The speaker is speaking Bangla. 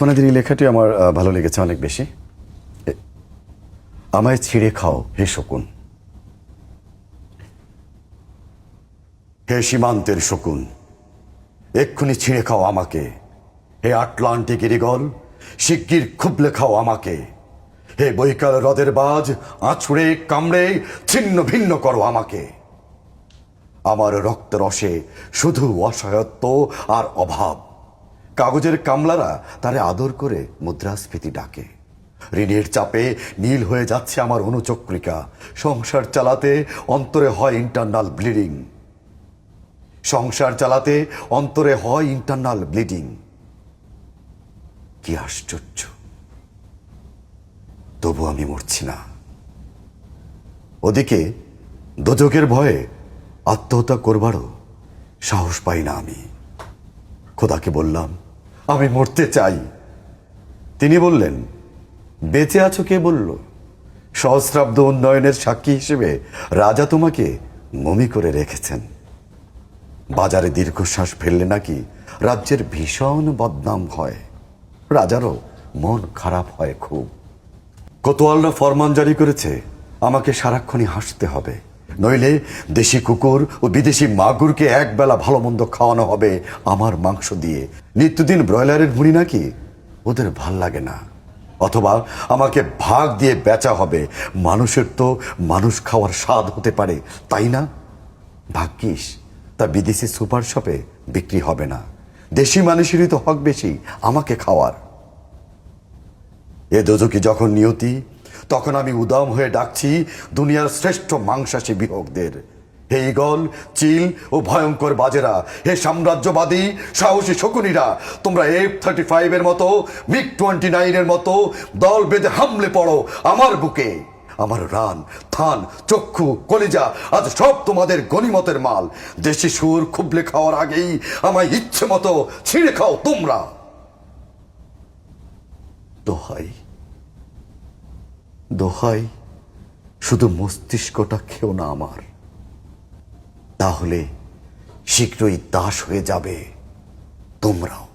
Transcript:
ওসমানাদির এই লেখাটি আমার ভালো লেগেছে অনেক বেশি। আমায় ছিঁড়ে খাও হে শকুন। হে সীমান্তের শকুন, এক্ষুনি ছিঁড়ে খাও আমাকে। হে আটলান্টিক ইরিগল, শিগগির খুবলে খাও আমাকে। হে বৈকাল হ্রদের বাজ আছড়ে কামড়ে ছিন্ন ভিন্ন করো আমাকে। আমার রক্ত রসে শুধু অসহায়ত্ব আর অভাব। কাগজের কামলারা তারে আদর করে মুদ্রাস্ফীতি ডাকে। ঋণের চাপে নীল হয়ে যাচ্ছে আমার অনুচক্রিকা। সংসার চালাতে অন্তরে হয় ইন্টারনাল ব্লিডিং সংসার চালাতে অন্তরে হয় ইন্টারনাল ব্লিডিং কি আশ্চর্য। তবু আমি মরছি না। ওদিকে দোজকের ভয়ে আত্মহত্যা করবারও সাহস পাই না আমি। খোদাকে বললাম আমি মরতে চাই। তিনি বললেন, বেঁচে আছো কে বলল? সহস্রাব্দ উন্নয়নের সাক্ষী হিসেবে রাজা তোমাকে মমি করে রেখেছেন। বাজারে দীর্ঘশ্বাস ফেললে নাকি রাজ্যের ভীষণ বদনাম হয়। রাজারও মন খারাপ হয় খুব। কোতোয়ালরা ফরমান জারি করেছে। আমাকে সারাক্ষণই হাসতে হবে। নইলে দেশি কুকুর ও বিদেশি মাগুরকে একবেলা ভালো মন্দ খাওয়ানো হবে আমার মাংস দিয়ে। নিত্যদিন ব্রয়লারের ভুঁড়ি নাকি? ওদের ভালো লাগে না। অথবা আমাকে ভাগ দিয়ে বেচা হবে। মানুষের তো মানুষ খাওয়ার স্বাদ হতে পারে, তাই না? ভাগ্যিস, তা বিদেশি সুপার শপে বিক্রি হবে না। দেশি মানুষেরই তো হক বেশি, আমাকে খাওয়ার। এ দোজকি যখন নিয়তি তখন আমি উদাম হয়ে ডাকছি, দুনিয়ার শ্রেষ্ঠ মাংসাশী বিহকদের হে ইগল চিল ও ভয়ঙ্কর বাজেরা, হে সাম্রাজ্যবাদী, সাহসী শকুনিরা, তোমরা এফ থার্টি ফাইভের মতো মিগ টোয়েন্টি নাইনের মতো, দল বেঁধে হামলে পড়ো আমার বুকে। আমার রান, থান, চক্ষু, কলিজা, আজ সব তোমাদের গণিমতের মাল। দেশি সুর খুবলে খাওয়ার আগেই আমায় ইচ্ছে মতো ছিঁড়ে খাও তোমরা। দোহাই। দোহাই শুধু মস্তিষ্কটা খেও না আমার। তাহলে শীঘ্রই দাস হয়ে যাবে তোমরাও।